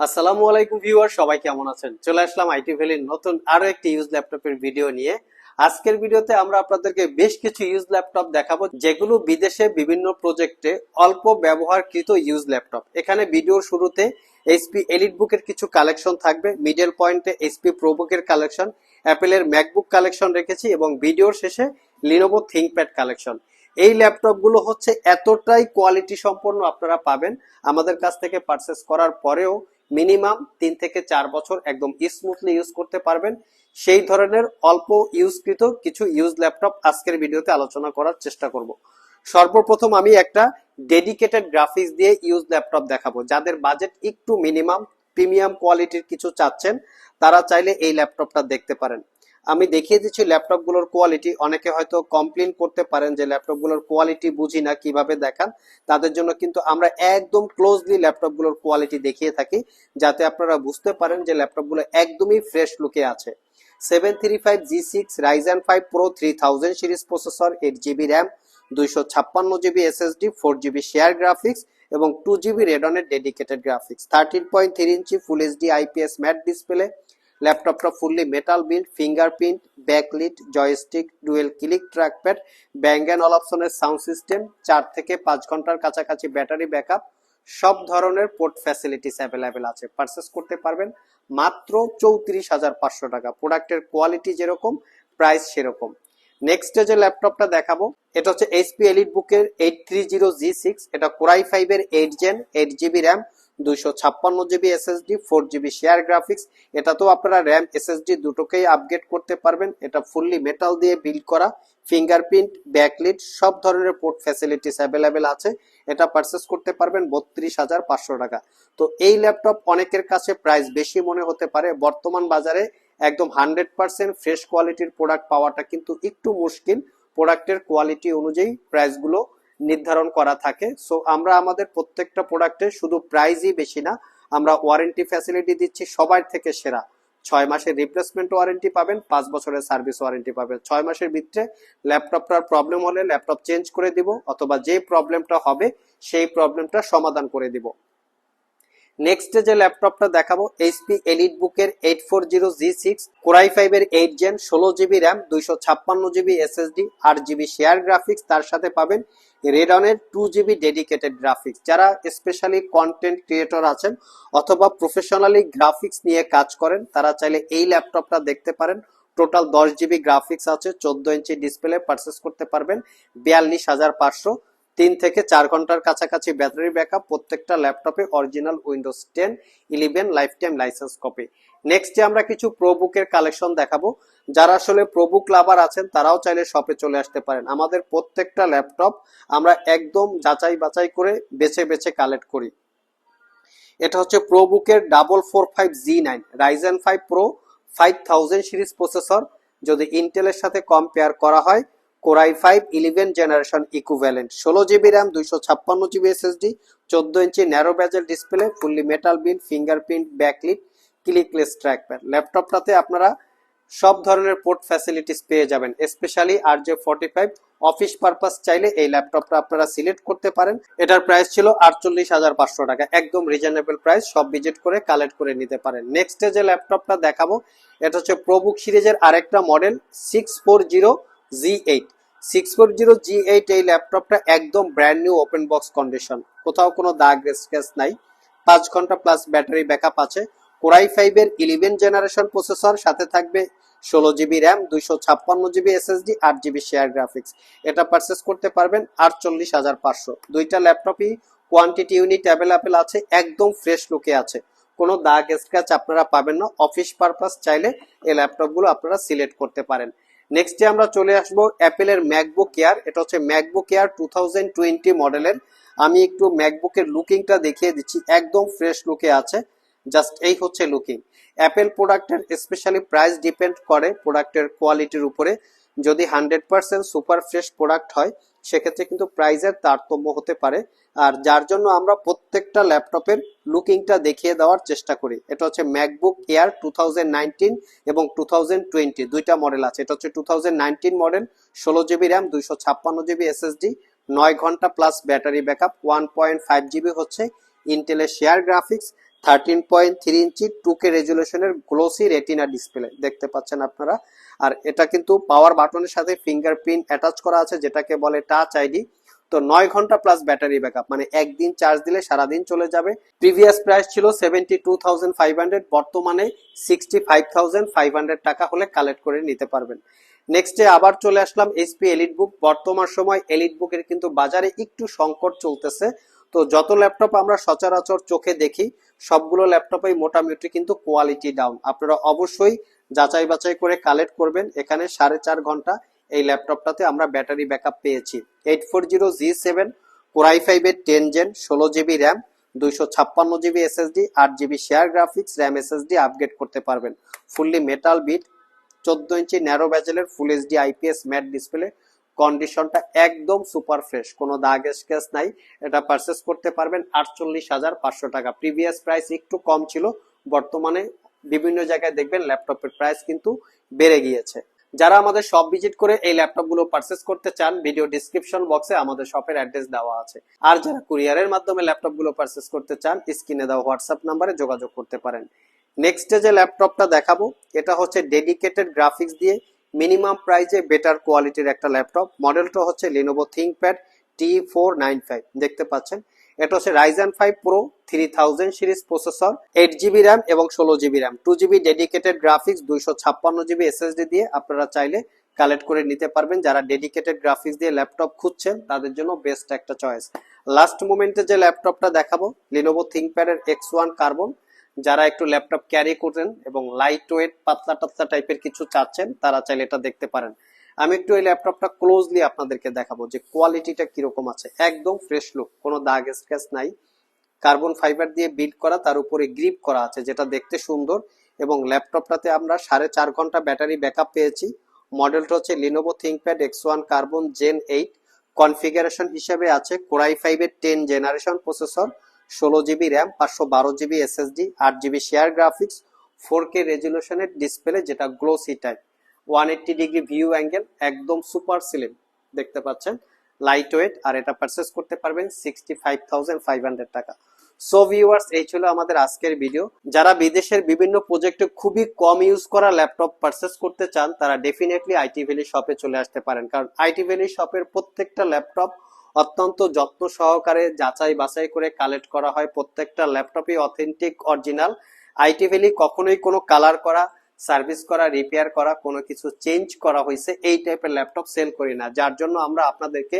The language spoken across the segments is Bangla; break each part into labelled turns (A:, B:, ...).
A: আসসালামু আলাইকুম ভিউয়ার সবাই কেমন আছেন? চলে আসলাম আইটি ভ্যালির নতুন আরও একটি ইউজ ল্যাপটপের ভিডিও নিয়ে। আজকের ভিডিওতে আমরা আপনাদেরকে বেশ কিছু ইউজ ল্যাপটপ দেখাবো, যেগুলো বিদেশে বিভিন্ন প্রজেক্টে অল্প ব্যবহারকৃত ইউজ ল্যাপটপ এখানে ভিডিওর শুরুতে এইচপি এলিট বুকের কিছু কালেকশন থাকবে মিডল পয়েন্টে এইচপি প্রোবুকের কালেকশন অ্যাপেলের ম্যাকবুক কালেকশন রেখেছি এবং ভিডিওর শেষে লিনোভো থিঙ্কপ্যাড কালেকশন এই ল্যাপটপগুলো হচ্ছে এতটাই কোয়ালিটি সম্পন্ন আপনারা পাবেন। আমাদের কাছ থেকে পারচেস করার পরেও মিনিমাম তিন থেকে চার বছর একদম স্মুথলি ইউজ করতে পারবেন। সেই ধরনের অল্প ইউজকৃত কিছু ইউজ ল্যাপটপ আজকের ভিডিওতে আলোচনা করার চেষ্টা করব। সর্বপ্রথম আমি একটা ডেডিকেটেড গ্রাফিক্স দিয়ে ইউজ ল্যাপটপ দেখাবো। যাদের বাজেট একটু মিনিমাম প্রিমিয়াম কোয়ালিটির কিছু চাচ্ছেন, তারা চাইলে এই ল্যাপটপটা দেখতে পারেন। আমি দেখিয়ে দিচ্ছি ল্যাপটপগুলোর কোয়ালিটি অনেকে হয়তো কমপ্লেন করতে পারেন যে ল্যাপটপগুলোর কোয়ালিটি বুঝি না, কীভাবে দেখান? তাদের জন্য কিন্তু আমরা একদম ক্লোজলি ল্যাপটপগুলোর কোয়ালিটি দেখিয়ে থাকি, যাতে আপনারা বুঝতে পারেন যে ল্যাপটপগুলো একদমই ফ্রেশ লুকে আছে। Seven three five G six Ryzen five pro three thousand series processor eight GB RAM দুইশো ছাপ্পান্ন GB SSD four GB share graphics এবং two GB রেডনের dedicated graphics thirteen point three inch full HD IPS matte display ল্যাপটপটা fully metal build fingerprint backlit joystick dual click trackpad Bang অল অপশনের সাউন্ড সিস্টেম চার থেকে পাঁচ ঘণ্টার কাছাকাছি ব্যাটারি ব্যাকআপ সব ধরনের পোর্ট ফ্যাসিলিটিস অ্যাভেলেবেল আছে। পারচেস করতে পারবেন মাত্র চৌত্রিশ হাজার পাঁচশো টাকা। প্রোডাক্টের কোয়ালিটি যেরকম প্রাইস সেরকম। নেক্সট যে ল্যাপটপটা দেখাবো, এটা হচ্ছে এইচপি এলিট বুকের eight three zero G six এটা কোরাই ফাইভের eight gen eight GB RAM দুইশো ছাপ্পান্ন GB SSD four GB share graphics এটাতেও আপনারা র্যাম এসএসডি দুটোকেই আপগ্রেড করতে পারবেন। এটা ফুললি মেটাল দিয়ে বিল্ড করা। ফিঙ্গারপ্রিন্ট ব্যাকলিট সব ধরনের পোর্ট ফ্যাসিলিটিস অ্যাভেলেবেল আছে। এটা পারচেস করতে পারবেন বত্রিশ হাজার পাঁচশো টাকা। তো এই ল্যাপটপ অনেকের কাছে প্রাইস বেশি মনে হতে পারে। বর্তমান বাজারে একদম হান্ড্রেড পার্সেন্ট ফ্রেশ কোয়ালিটির প্রোডাক্ট পাওয়াটা কিন্তু একটু মুশকিল। প্রোডাক্টের কোয়ালিটি অনুযায়ী প্রাইসগুলো নির্ধারণ করা থাকে। সো আমরা আমাদের প্রত্যেকটা প্রোডাক্টে শুধু প্রাইজই বেশি না, আমরা ওয়ারেন্টি ফ্যাসিলিটি দিচ্ছি সবার থেকে সেরা। ছয় মাসের রিপ্লেসমেন্ট ওয়ারেন্টি পাবেন, পাঁচ বছরের সার্ভিস ওয়ারেন্টি পাবেন। ছয় মাসের ভিতরে ল্যাপটপটার প্রবলেম হলে ল্যাপটপ চেঞ্জ করে দিব, অথবা যে প্রবলেমটা হবে, সেই প্রবলেমটা সমাধান করে দিব। নেক্সট যে ল্যাপটপটা দেখাবো এইচপি এলিট বুকের eight four zero G six core i five এর এইট জেন ষোলো জিবি র্যাম দুইশো ছাপ্পান্ন জিবি এসএসডি আট জিবি শেয়ার গ্রাফিক্স তার সাথে পাবেন রেডনের টু জিবি ডেডিকেটেড গ্রাফিক্স যারা স্পেশালি কন্টেন্ট ক্রিয়েটর আছেন অথবা প্রফেশনালি গ্রাফিক্স নিয়ে কাজ করেন, তারা চাইলে এই ল্যাপটপটা দেখতে পারেন। টোটাল দশ জিবি গ্রাফিক্স আছে, চোদ্দ ইঞ্চি ডিসপ্লে পারচেস করতে পারবেন, বিয়াল্লিশ হাজার পাঁচশো। তিন থেকে চার ঘণ্টার কাছাকাছি ব্যাটারি ব্যাকআপ, প্রত্যেকটা ল্যাপটপে original Windows ten eleven life time license copy নেক্সটে আমরা কিছু প্রোবুকের কালেকশন দেখাবো। যারা আসলে প্রোবুক লাভার আছেন, তারাও চাইলে শপে চলে আসতে পারেন। আমাদের প্রত্যেকটা ল্যাপটপ আমরা একদম যাচাই বাছাই করে বেছে বেছে কালেক্ট করি। এটা হচ্ছে প্রোবুকের double four five G nine Ryzen five pro five thousand series processor যদি ইন্টেলের সাথে কম্পেয়ার করা হয় core i five, eleven generation equivalent ষোলো জিবি র্যাম, দুইশো ছাপ্পান্ন জিবি এসএসডি, চোদ্দ inch narrow bezel display fully metal build fingerprint backlit clickless trackpad ল্যাপটপটাতে আপনারা সব ধরনের পোর্ট ফ্যাসিলিটিস পেয়ে যাবেন specially R J forty five office purpose চাইলে এই ল্যাপটপটা আপনারা সিলেক্ট করতে পারেন। এটার প্রাইস ছিল আটচল্লিশ হাজার পাঁচশো টাকা। একদম রিজনেবল প্রাইস সব ভিজিট করে কালেক্ট করে নিতে পারেন। নেক্সট যে ল্যাপটপটা দেখাবো, এটা হচ্ছে প্রবুক সিরিজের আরেকটা model six four zero G eight six four zero G eight এই ল্যাপটপটা একদম brand new open box condition কোথাও কোনো দাগ স্ক্র্যাচ নাই। পাঁচ ঘণ্টা প্লাস ব্যাটারি ব্যাকআপ আছে। কোরাই ফাইভের ইলেভেন জেনারেশন প্রসেসর সাথে থাকবে ষোলো জিবি র্যাম দুইশো ছাপ্পান্ন জিবি এসএসডি আট জিবি শেয়ার গ্রাফিক্স এটা পারচেস করতে পারবেন আটচল্লিশ হাজার পাঁচশো। দুইটা ল্যাপটপই কোয়ান্টিটি ইউনিট অ্যাভেলেবেল আছে, একদম ফ্রেশ লুকে আছে। কোনো দাগ স্ক্র্যাচ আপনারা পাবেন না। অফিস পারপাস চাইলে এই ল্যাপটপগুলো আপনারা সিলেক্ট করতে পারেন। নেক্সটে আমরা চলে আসব অ্যাপেলের ম্যাকবুক এয়ার এটা হচ্ছে MacBook Air two thousand twenty মডেলের। আমি একটু ম্যাকবুকের লুকিংটা দেখিয়ে দিচ্ছি। একদম ফ্রেশ লুকে আছে। জাস্ট এই হচ্ছে লুকিং অ্যাপেল প্রোডাক্টের স্পেশালি প্রাইস ডিপেন্ড করে প্রোডাক্টের কোয়ালিটির উপরে। যদি hundred percent super fresh product হয় সেক্ষেত্রে কিন্তু প্রাইসের তারতম্য হতে পারে। আর যার জন্য আমরা প্রত্যেকটা ল্যাপটপের লুকিংটা দেখিয়ে দেওয়ার চেষ্টা করি। এটা হচ্ছে ম্যাকবুক এয়ার টু এবং টু দুইটা মডেল আছে। এটা হচ্ছে টু মডেল ষোলো জিবি র্যাম দুইশো ছাপ্পান্ন জিবি এসএসডি নয় ঘণ্টা plus battery point five GB হচ্ছে ইন্টেলের share graphics thirteen point three inch two K রেজুলেশনের glossy retina display দেখতে পাচ্ছেন আপনারা? আর এটা কিন্তু পাওয়ার বাটনের সাথে ফিঙ্গারপ্রিন্ট অ্যাটাচ করা আছে, যেটাকে বলে টাচ আইডি তো নয় ঘণ্টা প্লাস ব্যাটারি ব্যাকআপ মানে একদিন চার্জ দিলে সারাদিন চলে যাবে। প্রিভিয়াস প্রাইস ছিল seventy two thousand five hundred বর্তমানে sixty five thousand five hundred টাকা হলে কালেক্ট করে নিতে পারবেন। নেক্সটে আবার চলে আসলাম এইচপি এলিট বুক বর্তমান সময় এলিট বুকের কিন্তু বাজারে একটু সংকট চলতেছে। তো যত ল্যাপটপ আমরা সচরাচর চোখে দেখি, সবগুলো ল্যাপটপেই মোটামুটি কিন্তু কোয়ালিটি ডাউন আপনারা অবশ্যই যাচাই বাছাই করে কালেক্ট করবেন। এখানে সাড়ে চার ঘণ্টা এই ল্যাপটপটাতে আমরা ব্যাটারি ব্যাকআপ পেয়েছি। Eight four zero G seven core i ফাইভের টেন জেন ষোলো জিবি র্যাম দুইশো ছাপ্পান্ন জিবি এসএসডি আট GB share graphics RAM SSD upgrade করতে পারবেন। ফুললি মেটাল বিট চোদ্দ ইঞ্চি narrow ব্যাজেলের full HD IPS matte display কন্ডিশনটা একদম সুপার ফ্রেশ কোনো দাগ স্কেচ নাই। এটা পারচেস করতে পারবেন আটচল্লিশ হাজার পাঁচশো টাকা। প্রিভিয়াস প্রাইস একটু কম ছিল, বর্তমানে বিভিন্ন জায়গায় দেখবেন ল্যাপটপের প্রাইস কিন্তু বেড়ে গিয়েছে। যারা আমাদের শপ ভিজিট করে এই ল্যাপটপগুলো পারচেস করতে চান ভিডিও ডিসক্রিপশন বক্সে আমাদের শপের অ্যাড্রেস দেওয়া আছে। আর যারা কুরিয়ারের মাধ্যমে ল্যাপটপগুলো পারচেস করতে চান স্ক্রিনে দেওয়া হোয়াটসঅ্যাপ নাম্বারে যোগাযোগ করতে পারেন। নেক্সট যে ল্যাপটপটা দেখাবো, এটা হচ্ছে ডেডিকেটেড গ্রাফিক্স দিয়ে মিনিমাম প্রাইসে বেটার কোয়ালিটির একটা ল্যাপটপ। মডেলটা হচ্ছে Lenovo ThinkPad T four nine five দেখতে পাচ্ছেন? এটা হচ্ছে Ryzen five pro three thousand series processor eight GB RAM এবং ষোলো GB RAM two GB dedicated graphics দুইশো ছাপ্পান্ন জিবি এসএসডি দিয়ে আপনারা চাইলে কালেক্ট করে নিতে পারবেন। যারা ডেডিকেটেড গ্রাফিক্স দিয়ে ল্যাপটপ খুঁজছেন, তাদের জন্য বেস্ট একটা চয়েস লাস্ট মোমেন্টে যে ল্যাপটপটা দেখাবো লিনোভো থিঙ্কপ্যাডের এক্স ওয়ান কার্বন যারা একটু ল্যাপটপ ক্যারি করেন এবং লাইট ওয়েট পাতলা টাতলা টাইপের কিছু চাচ্ছেন, তারা চাইলে এটা দেখতে পারেন। আমি একটু এই ল্যাপটপটা ক্লোজলি আপনাদেরকে দেখাবো যে কোয়ালিটিটা কীরকম আছে। একদম ফ্রেশ লুক কোনো দাগ স্ক্র্যাচ নাই। কার্বন ফাইবার দিয়ে বিল্ড করা, তার উপরে গ্রিপ করা আছে, যেটা দেখতে সুন্দর। এবং ল্যাপটপটাতে আমরা সাড়ে চার ঘণ্টা ব্যাটারি ব্যাকআপ পেয়েছি। মডেলটা হচ্ছে Lenovo ThinkPad X one carbon gen eight configuration হিসেবে আছে কোরাই ফাইভের টেন জেনারেশন প্রসেসর ষোলো জিবি র্যাম পাঁচশো বারো জিবি এসএসডি আট GB share graphics four K রেজুলেশনের display যেটা glossy type one eighty degree view angle একদম সুপার সিলিম দেখতে পাচ্ছেন? লাইট ওয়েট আর এটা পারচেস করতে পারবেন sixty five thousand five hundred টাকা। সো ভিউয়ার্স এই ছিল আমাদের আজকের ভিডিও যারা বিদেশের বিভিন্ন প্রজেক্টে খুবই কম ইউজ করা ল্যাপটপ পারচেস করতে চান, তারা ডেফিনেটলি আইটি ভ্যালি শপে চলে আসতে পারেন। কারণ আইটি ভ্যালি শপের প্রত্যেকটা ল্যাপটপ অত্যন্ত যত্ন সহকারে যাচাই বাছাই করে কালেক্ট করা হয়। প্রত্যেকটা ল্যাপটপই অথেন্টিক অরিজিনাল আইটি ভ্যালি কখনোই কোনো কালার করা সার্ভিস করা রিপেয়ার করা, কোনো কিছু চেঞ্জ করা হয়েছে এই টাইপের ল্যাপটপ সেল করি না। যার জন্য আমরা আপনাদেরকে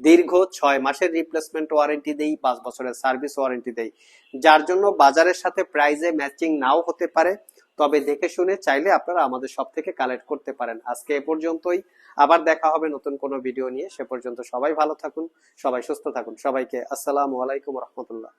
A: দীর্ঘ ছয় মাসের রিপ্লেসমেন্ট ওয়ারেন্টি দেই, পাঁচ বছরের সার্ভিস ওয়ারেন্টি দেই। যার জন্য বাজারের সাথে প্রাইজে ম্যাচিং নাও হতে পারে, তবে দেখে শুনে চাইলে আপনারা আমাদের সব থেকে কালেক্ট করতে পারেন। আজকে এ পর্যন্তই। আবার দেখা হবে নতুন কোনো ভিডিও নিয়ে। সে পর্যন্ত সবাই ভালো থাকুন, সবাই সুস্থ থাকুন। সবাইকে আসসালামু আলাইকুম রহমতুল্লাহ।